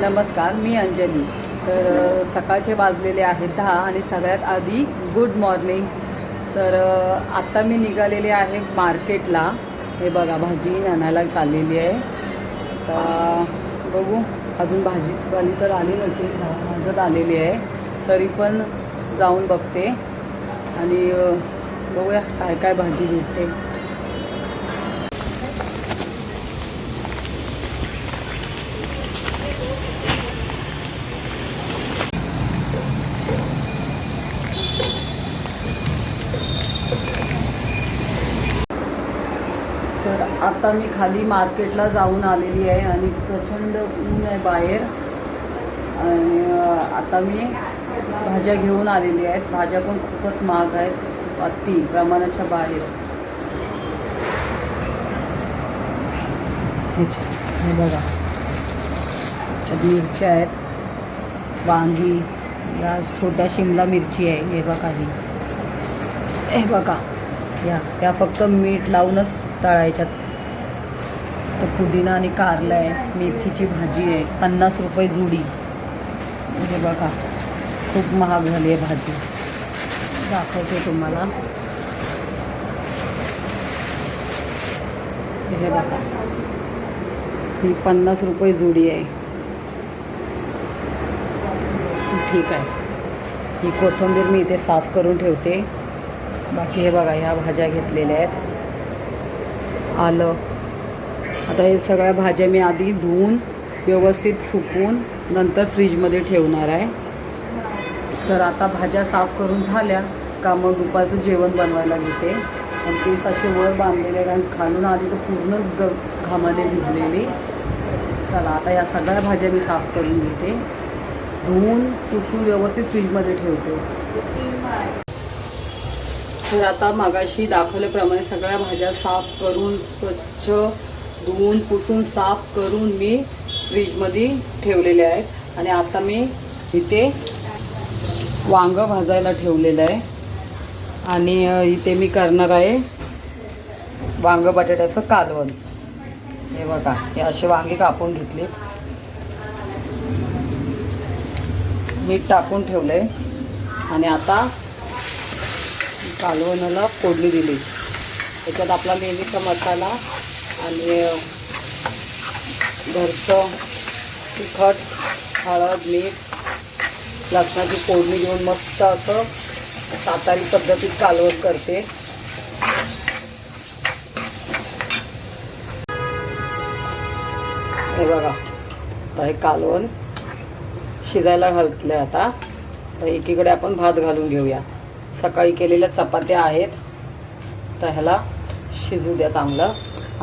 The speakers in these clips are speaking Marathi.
नमस्कार मी अंजली. तर सकाळचे वाजलेले आहेत दहा आणि सगळ्यात आधी गुड मॉर्निंग तर आत्ता मी निघालेले आहे मार्केटला. हे बघा भाजी आणायला चाललेली आहे. तर बघू अजून भाजीवाली तर आली नसेल भाजत आलेली आहे. तरी पण जाऊन बघते. आणि बघूया काय काय भाजी भेटते. आत्ता आता मी खाली मार्केटला जाऊन आलेली आहे आणि प्रचंड ऊन आहे बाहेर. आणि आता मी भाज्या घेऊन आलेली आहेत. भाज्या पण खूपच महाग आहेत. अति प्रमाणाच्या बाहेर. हे बघा. मिरच्या आहेत. वांगी या छोट्या शिमला मिरची आहे. हे बघा ही. हे बघा. या त्या फक्त मीठ लावूनच तळायच्यात. तर पुदिना आणि कारलं आहे, मेथीची भाजी आहे, पन्नास रुपये जुडी. हे बघा महाग झाली भाजी. दाखवते तुम्हाला. हे ही पन्नास रुपये जुडी आहे. ठीक आहे. ही कोथिंबीर मी इथे साफ़ ठेवते. बाकी हे बघा, ह्या भाज्या घेतलेल्या आलं. आता हे सगळ्या भाज्या मी आधी धुवून व्यवस्थित सुकवून नंतर फ्रीजमध्ये ठेवणार आहे. तर आता भाज्या साफ करून झाल्या. का मग दुपारचं जेवण बनवायला घेते. आणि केस असे वर बांधलेले कारण खालून आधी तर पूर्ण ग घामाने भिजलेली. चला आता या सगळ्या भाज्या मी साफ करून घेते. धुवून पुसून व्यवस्थित फ्रीजमध्ये ठेवते. तर आता मागाशी दाखवल्याप्रमाणे सगळ्या भाज्या साफ करून स्वच्छ धुवून पुसून साफ करून मी फ्रीजमध्ये ठेवलेले आहेत. आणि आता मी इथे वांगं भाजायला ठेवलेलं आहे. आणि इथे मी करणार आहे वांगं बटाट्याचं कालवण. हे बघा हे असे वांगे कापून घेतले. मीठ टाकून ठेवलं. आहे आणि आता कालवणाला फोडणी दिली. त्याच्यात आपला नेहमीचा मसाला आणि घरचं तिखट हळद मीठ लसणाची फोडणी देऊन मस्त असं सातारी पद्धतीत कालवण करते. हे बघा आता हे कालवण शिजायला घालतलं आहे आता. तर एकीकडे आपण भात घालून घेऊया. सकाळी केलेल्या चपात्या आहेत. तर ह्याला शिजू द्या चांगलं.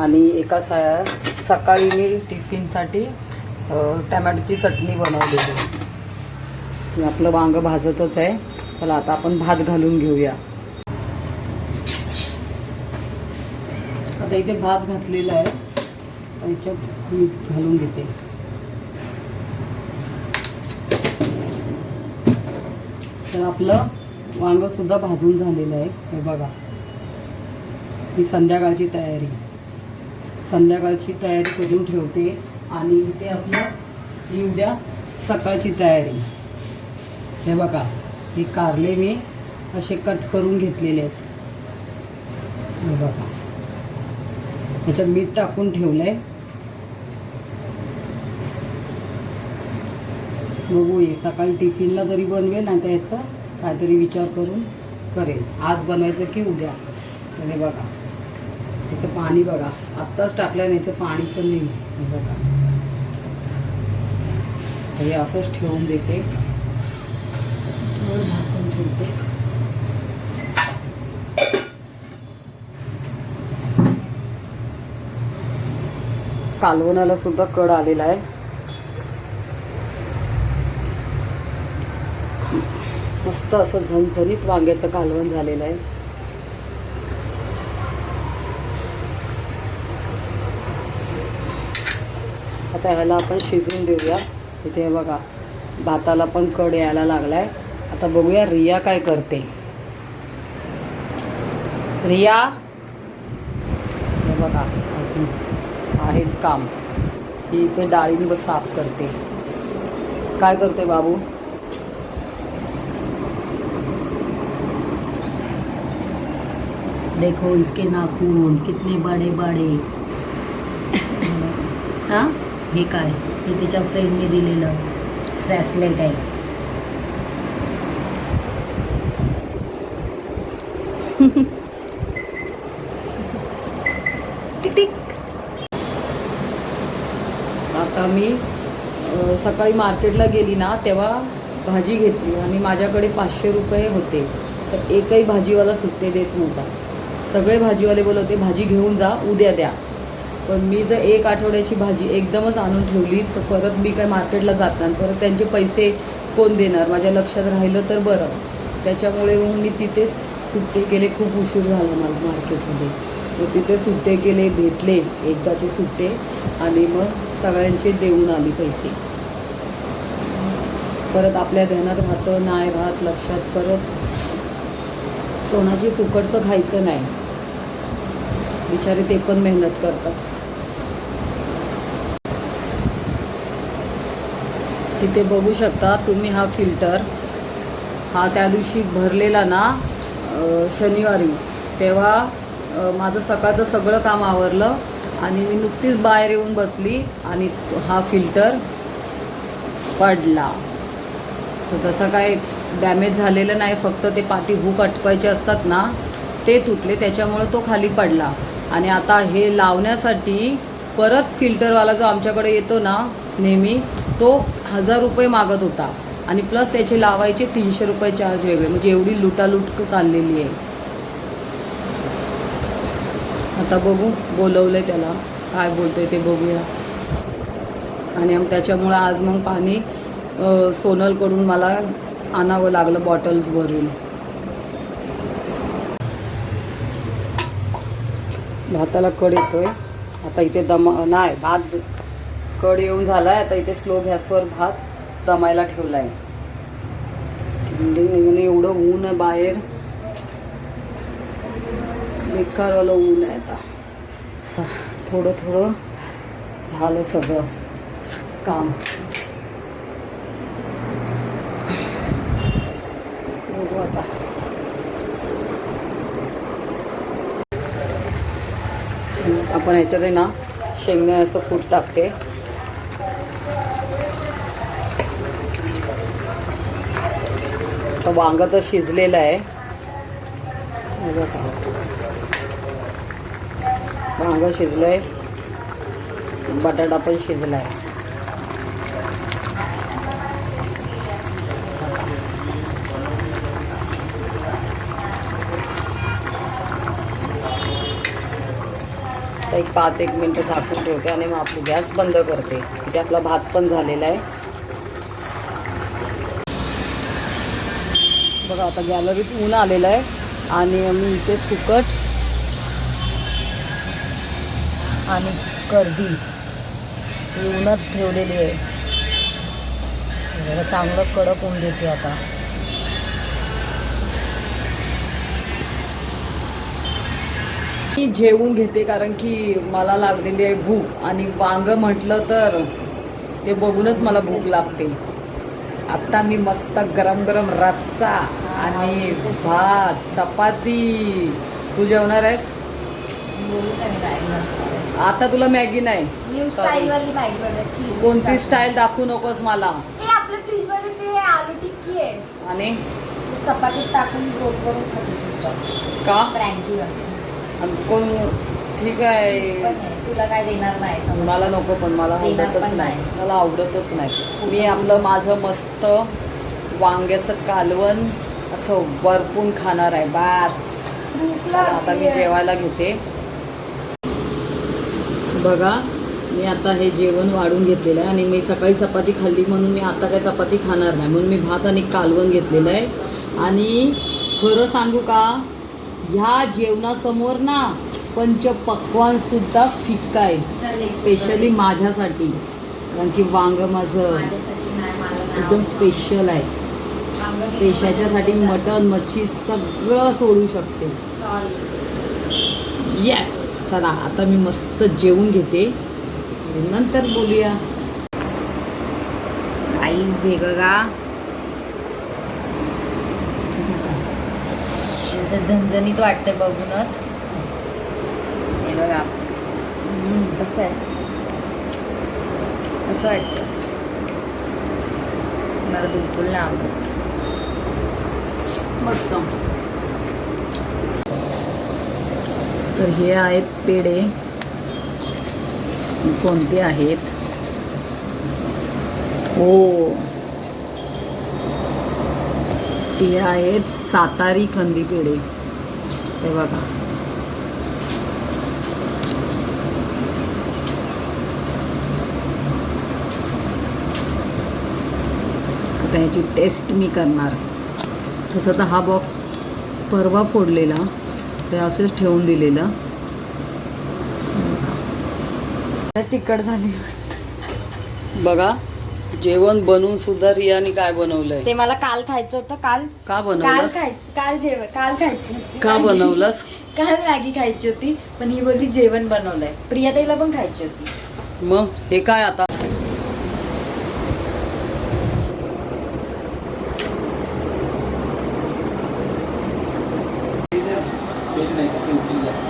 आणि एका सा सकाळी मी टिफिनसाठी टमॅटोची चटणी बनवलेली. आपलं वांगं भाजतच आहे. चला आता आपण भात घालून घेऊया. आता इथे भात घातलेला आहे. त्याच्यात मी घालून घेते. तर आपलं वांगंसुद्धा भाजून झालेलं आहे. हे बघा. ही संध्याकाळची तयारी. संध्याकाळची तयारी करून ठेवते आणि इथे आपलं ही उद्या सकाळची तयारी. हे बघा हे कारले मी असे कट करून घेतलेले आहेत. हे बघा. ह्याच्यात मीठ टाकून ठेवलं आहे बघू ये सकाळी टिफिनला जरी बनवेल नाही तर याचं काहीतरी विचार करून करेल. आज बनवायचं की उद्या? तर हे बघा. याचं पाणी बघा. आत्ताच टाकल्याने याचं पाणी पण नाही. बघा. हे असंच ठेवून देते. याच्यावर झाकून ठेवते. कालवणाला सुद्धा कड आलेला आहे. मस्त असं झणझणीत वांग्याचं कालवण झालेलं आहे. आता ह्याला आपण शिजवून देऊया. इथे बघा भाताला पण कड यायला लागलाय. आता बघूया रिया काय करते. रिया हे बघा अजून आहेच काम. ही इथे डाळिंब साफ करते. काय करतोय बाबू? देखो इसके नाखून कितने बडे बडे हा? हे काय? हे तिच्या फ्रेंडने दिलेलं ब्रेसलेट आहे. आता मी सकाळी मार्केटला गेली ना तेव्हा भाजी घेतली आणि माझ्याकडे पाचशे रुपये होते. तर एकही भाजीवाला सुट्टे देत नव्हता. सगळे भाजीवाले बोलवते भाजी घेऊन जा उद्या द्या. पण मी जर एक आठवड्याची भाजी एकदमच आणून ठेवली तर परत मी काय मार्केटला जात नाही. परत त्यांचे पैसे कोण देणार? माझ्या लक्षात राहिलं तर बरं. त्याच्यामुळे मग मी तिथेच सुट्टे केले खूप उशीर झाला मला मार्केटमध्ये. मग तिथे सुट्टे केले भेटले एकदाचे सुट्टे आणि मग सगळ्यांचे देऊन आली पैसे. परत आपल्या ध्यानात राहतं नाही राहत लक्षात परत कोणाची फुकटचं खायचं नाही. बिचारे ते पण मेहनत करतात. तिथे बघू शकता तुम्ही हा फिल्टर. हा त्या दिवशी भरलेला ना शनिवारी. तेव्हा माझं सकाळचं सगळं काम आवरलं आणि मी नुकतीच बाहेर येऊन बसली आणि हा फिल्टर पडला. तर तसं काय डॅमेज झालेलं नाही फक्त ते पाठी हुक अटकायचे असतात ना ते तुटले त्याच्यामुळं तो खाली पडला. आणि आता हे लावण्यासाठी परत फिल्टरवाला जो आमच्याकडे येतो ना नेहमी तो हजार रुपये मागत होता. आणि प्लस त्याचे लावायचे तीनशे रुपये चार्ज वेगळे. म्हणजे एवढी लुटालूट चाललेली आहे. आता बघू बोलवलंय त्याला. काय बोलतोय ते बघूया. आणि त्याच्यामुळं आज मग पाणी सोनलकडून मला आणावं लागलं बॉटल्स भरून. भाताला कड येतोय. आता इथे दम नाही भात कड येऊन झाला आहे आता इथे स्लो गॅसवर भात दमायला ठेवला आहे एवढं ऊन आहे बाहेर. बेकारवालं ऊन आहे आता. थोडं थोडं झालं सगळं काम. बघू आता. आपण ह्याच्यात आहे ना शेंगदाण्याचं कूट टाकते. आता वांग तर शिजलेलं आहे. हे शिजलं वांग शिजलंय. बटाटा पण शिजलाय. आता एक पाच एक मिनटं झाकून ठेवते आणि मग आपली गॅस बंद करते. इथे आपला भात पण झालेला आहे. बघा आता गॅलरीत ऊन आलेलं आहे. आणि मी इथे सुकट आणि कर्दी ही उन्हात ठेवलेली आहे. बघा, चांगलं कडक ऊन देते आता. मी जेवून घेते कारण की मला लागलेली आहे भूक. आणि वांग म्हटलं तर ते बघूनच मला भूक लागते. आत्ता मी मस्त गरम गरम रस्सा आणि भात चपाती. तू जेवणार आहेस? आता तुला मॅगी नाही. कोणती स्टाईल दाखवू नकोस मला. हे आपल्या फ्रीजमध्ये ते आलू टिक्की आहे. आणि? चपातीत टाकून करून खाते का? कोण ठीक आहे. तुला काय देणार नाही मला नको पण मला आवडतच नाही. नाही. मला आवडतच नाही. मी आपलं माझं मस्त वांग्याचं कालवण असं वरपून खाणार आहे बास. आता मी. जेवायला घेते. बघा मी आता हे जेवण वाढून घेतलेलं आहे आणि मी सकाळी चपाती खाल्ली म्हणून मी आता काय चपाती खाणार नाही. म्हणून मी भात आणि कालवण घेतलेलं आहे. आणि खरं सांगू का ह्या जेवणासमोर ना पंचपक्वानसुद्धा फिक्का आहे. स्पेशली माझ्यासाठी. कारण की वांग माझं एकदम. स्पेशल आहे. स्पेशाच्यासाठी मटन मच्छी सगळं सोडू शकते. येस चला आता मी मस्त जेवून घेते. नंतर बोलूया. आईज हे बघा. झणझणीत वाटतंय बघूनच. हे बघा. कसं आहे? असं वाटतं मला बिलकुल नाही आवडत. मस्त. तर हे आहेत पेढे. कोणते आहेत? हो हे आहेत सातारी कंदी पेढे. हे बघा. आता ह्याची टेस्ट मी करणार. तसं तर हा बॉक्स परवा फोडलेला ते असंच ठेवून दिलेलं. तिखट झाली. बघा जेवण बनवून सुद्धा रियाने काय बनवलंय? ते मला काल खायचं होतं काल. का खायचं काल जेवण काल खायची. का बनवलंस? काल मॅगी खायची होती पण ही बोलली जेवण बनवलंय. प्रियाताईला पण खायची होती. मग हे काय आता?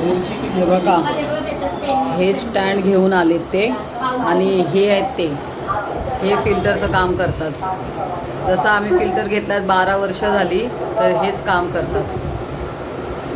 हे बघा हे स्टँड घेऊन आलेत ते आणि हे आहेत ते. हे फिल्टरचं काम करतात. जसं आम्ही फिल्टर घेतल्यात बारा वर्ष झाली तर हेच काम करतात.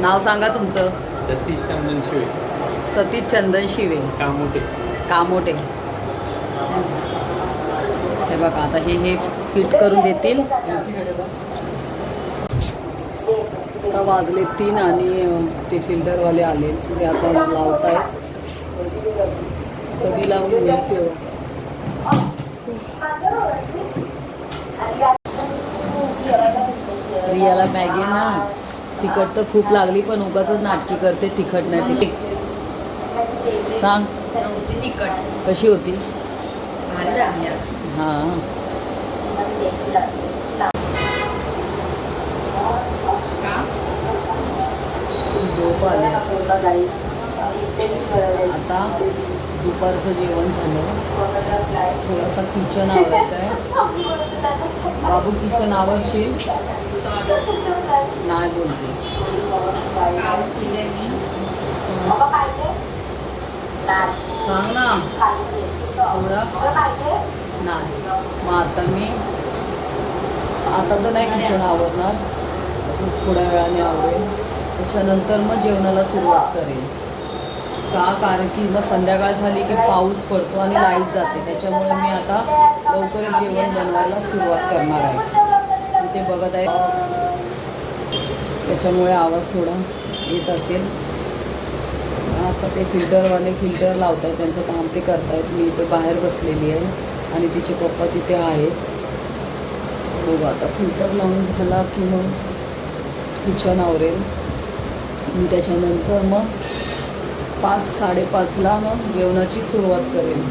नाव सांगा तुमचं? सतीश चंदन शिवे. सतीश चंदन शिवे. कामोटे. कामोटे. हे बघा आता हे हे फिट करून देतील. आता वाजले तीन आणि ते फिल्टरवाले आले. ते आता लावतायत. कधी लावून मिळते रियाला मॅगी ना. तिखट तर खूप लागली पण उगाच नाटकी करते तिखट नाही तिखट. सांग. तिखट. कशी होती? हां. झोप आली. आता दुपारचं जेवण झालं. थोडासा किचन आवरायचं आहे. बाबू किचन आवरशील? नाही बोलतेस. सांग ना. थोडं? नाही. मग आता मी आता तर नाही किचन आवरणार. अजून थोड्या वेळाने आवडेल त्याच्यानंतर मग जेवणाला सुरुवात करेल. का? कारण की मग संध्याकाळ झाली की पाऊस पडतो आणि लाइट जाते. त्याच्यामुळे मी आता लवकरच जेवण बनवायला सुरुवात करणार आहे. ते बघत आहे. त्याच्यामुळे आवाज थोडा येत असेल. आता ते फिल्टरवाले फिल्टर लावत आहेत त्यांचं काम ते करतायत. मी इथं बाहेर बसलेली आहे आणि तिचे पप्पा तिथे आहेत. बघू आता. फिल्टर लावून झाला की मग किचन आवरेल. आणि त्याच्यानंतर मग पाच साडेपाचला मग जेवणाची सुरुवात करेल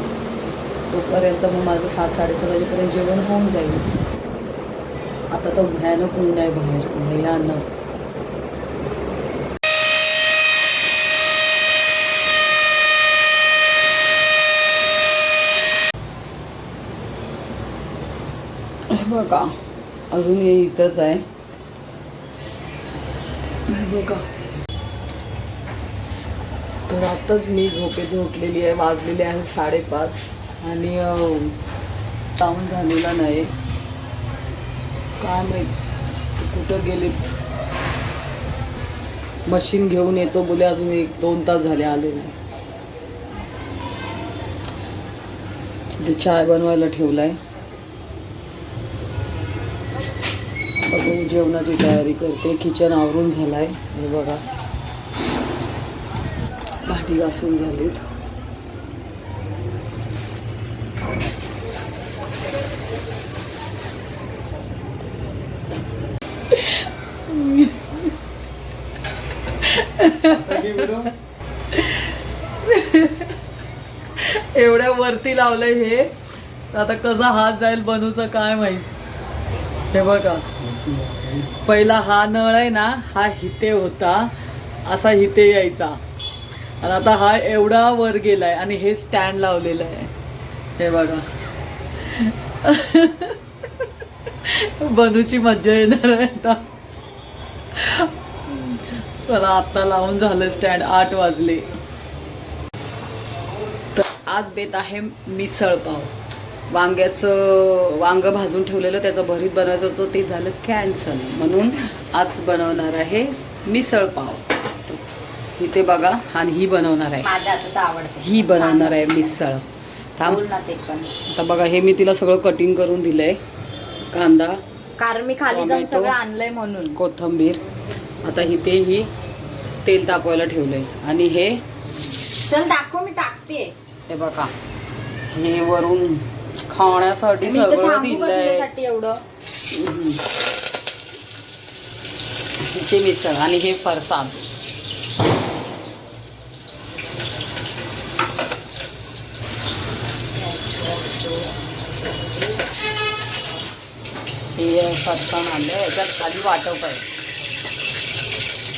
तोपर्यंत मग माझं सात साडेसात वाजेपर्यंत जेवण होऊन जाईल. आता तर भयानक ऊन आहे बाहेर. भयानक. बघा अजून हे इथंच आहे. बघा. तर आत्ताच मी झोपेतून उठलेली आहे वाजलेली आहे साडेपाच. आणि टाऊन झालेला नाही. काय माहीत कुठं गेलेत मशीन घेऊन येतो बोले अजून एक दोन तास झाले आले नाही. ते चाय बनवायला ठेवलाय. आहे बघू जेवणाची तयारी करते. किचन आवरून झालाय. हे बघा. भांडी घासून झालीत. एवढ्या वरती लावलंय हे आता कसा हात जाईल बनूचं काय माहीत. हे बघा. पहिला हा नळ आहे ना हा हिते होता असा हिते यायचा. आणि आता हा एवढा वर गेलाय आणि हे स्टँड लावलेलं आहे. हे बघा. बनूची मज्जा येणार आहे आता. चला आत्ता लावून झालं स्टँड आठ वाजले. तर आज बेत आहे मिसळ पाव. वांग्याचं वांग भाजून ठेवलेलं त्याचं भरीत बनवायचं होतं ते झालं कॅन्सल म्हणून आज बनवणार आहे मिसळ पाव. इथे बघा आणि ही बनवणार आहे. ही बनवणार आहे मिसळ. थांब. आता बघा हे मी तिला सगळं कटिंग करून दिलंय. कांदा कारण मी खाली जाऊन. सगळं आणलंय म्हणून. कोथंबीर. आता इथे ही तेल तापवायला ठेवलंय. आणि हे चल दाखव मी टाकते. हे बघा. हे वरून खाण्यासाठी सगळं दिलंय. एवढं. हिचे मिसळ आणि हे फरसाण. हे फरसाण आणलं याच्यात खाली वाटप आहे.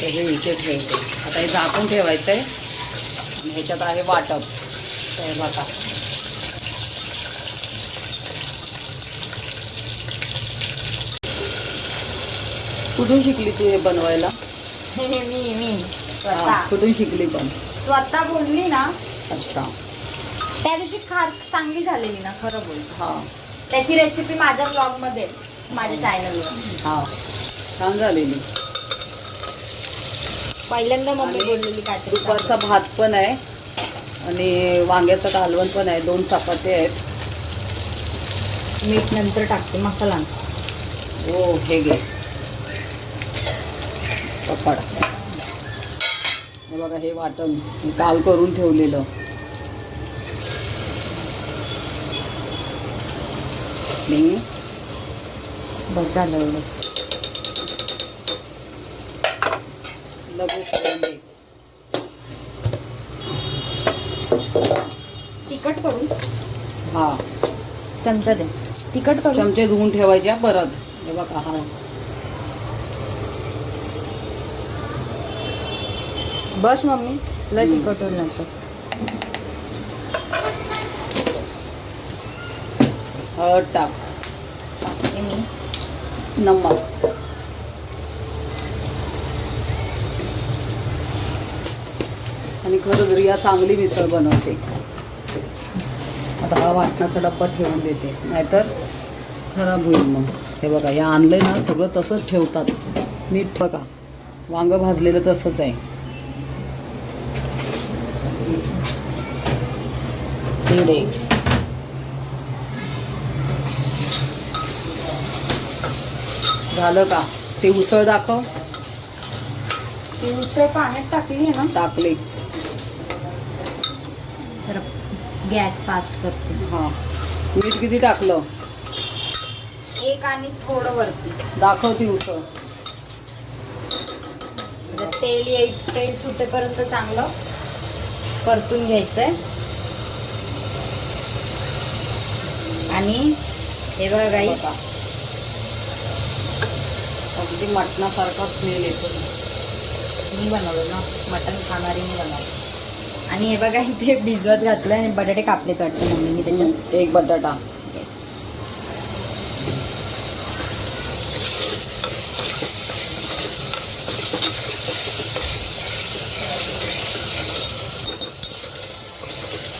त्याचे इथे ठेवते. आता हे झाकून ठेवायचं आहे आणि ह्याच्यात आहे वाटप. हे बघा. कुठून शिकली तू हे बनवायला? हे मी मी. हा, स्वतः. कुठून शिकली पण? स्वतः बोलली ना अच्छा. त्या दिवशी खार चांगली झालेली ना खरं बोल. हा. त्याची रेसिपी माझ्या ब्लॉगमध्ये. माझ्या चॅनलवर हा. छान झालेली. पहिल्यांदा मम्मी आणि बोललेली काहीतरी दुपारचा भात पण आहे. आणि वांग्याचं कालवण पण आहे. दोन चपाती आहेत. मीठ नंतर टाकते मसाला. हो हे घे. पकड. हे बघा हे वाटण हे काल करून ठेवलेलं. आणि बस झालं एवढं. तिखट करून? हा. चमचा दे. तिखट करून? चमचे धुवून ठेवायचे परत. हे बघा हा. बस मम्मी लय. तिखट होईल नंतर. हळद टाक. टाकते मी. नमक. आणि खरंच रिया चांगली मिसळ बनवते. आता हा वाटणाचा डब्बा ठेवून देते. नाहीतर खराब होईल मग. हे बघा हे आणलं ना सगळं तसंच ठेवतात. नीट बघा वांग भाजलेलं तसंच आहे. पेढे. झालं का? ते उसळ दाखव. ती उसळ पाण्यात टाकली आहे ना? टाकले. तर गॅस फास्ट करते. हां. मीठ किती टाकलं? एक आणि थोडं वरती. दाखव ती उसळ. तेल येईल तेल सुटेपर्यंत चांगलं परतून घ्यायचंय. आणि हे बघा गाईस बघा. अगदी मटणासारखा स्मेल येतो. मी बनवलं ना मटण खाणारी मी बनवलं. आणि हे बघा इथे भिजवत घातलं आणि बटाटे कापलेत वाटतं मम्मीने त्याच्यात. एक बटाटा.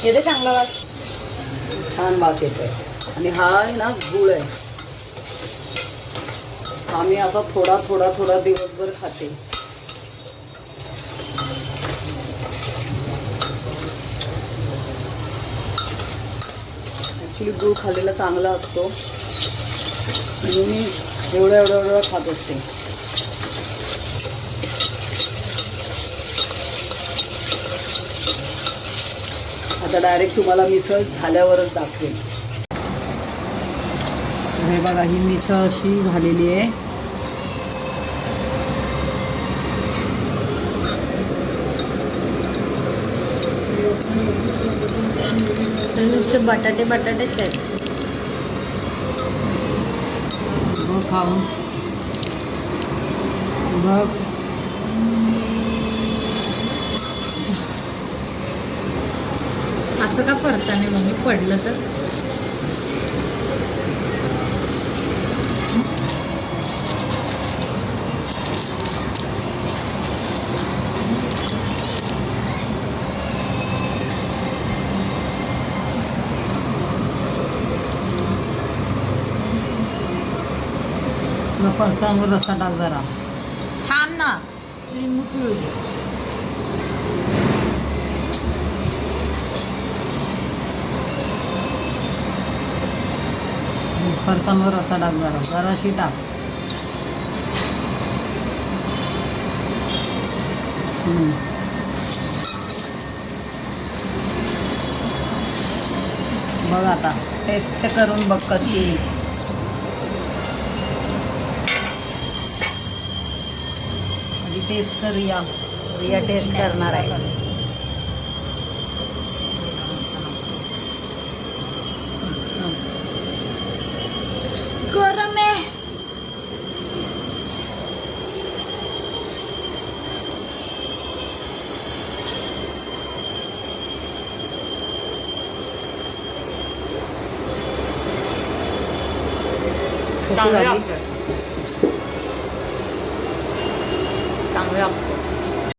येते चांगला वास? छान वास येतोय. आणि हा आहे ना गुळ आहे. हा मी असा थोडा थोडा थोडा दिवसभर खाते. ॲक्च्युली गुळ खाल्लेला चांगला असतो. म्हणून मी एवढं एवढं एवढं खात असते. आता डायरेक्ट तुम्हाला मिसळ झाल्यावरच दाखवेल हे बघा ही मिसळ अशी झालेली आहे. बटाटे बटाटेच आहेत. खाऊन. बघ. असं का फरसाने मम्मी पडलं तर? फरसाणवर रस्सा टाक जरा. थांब ना. लिंबू पिळू दे. फरसाणवर रस्सा टाक जरा. जराशी टाक. हम्म. बघ आता. टेस्ट करून बघ कशी आहे. आधी टेस्ट करूया. रिया रिया टेस्ट करणार आहे.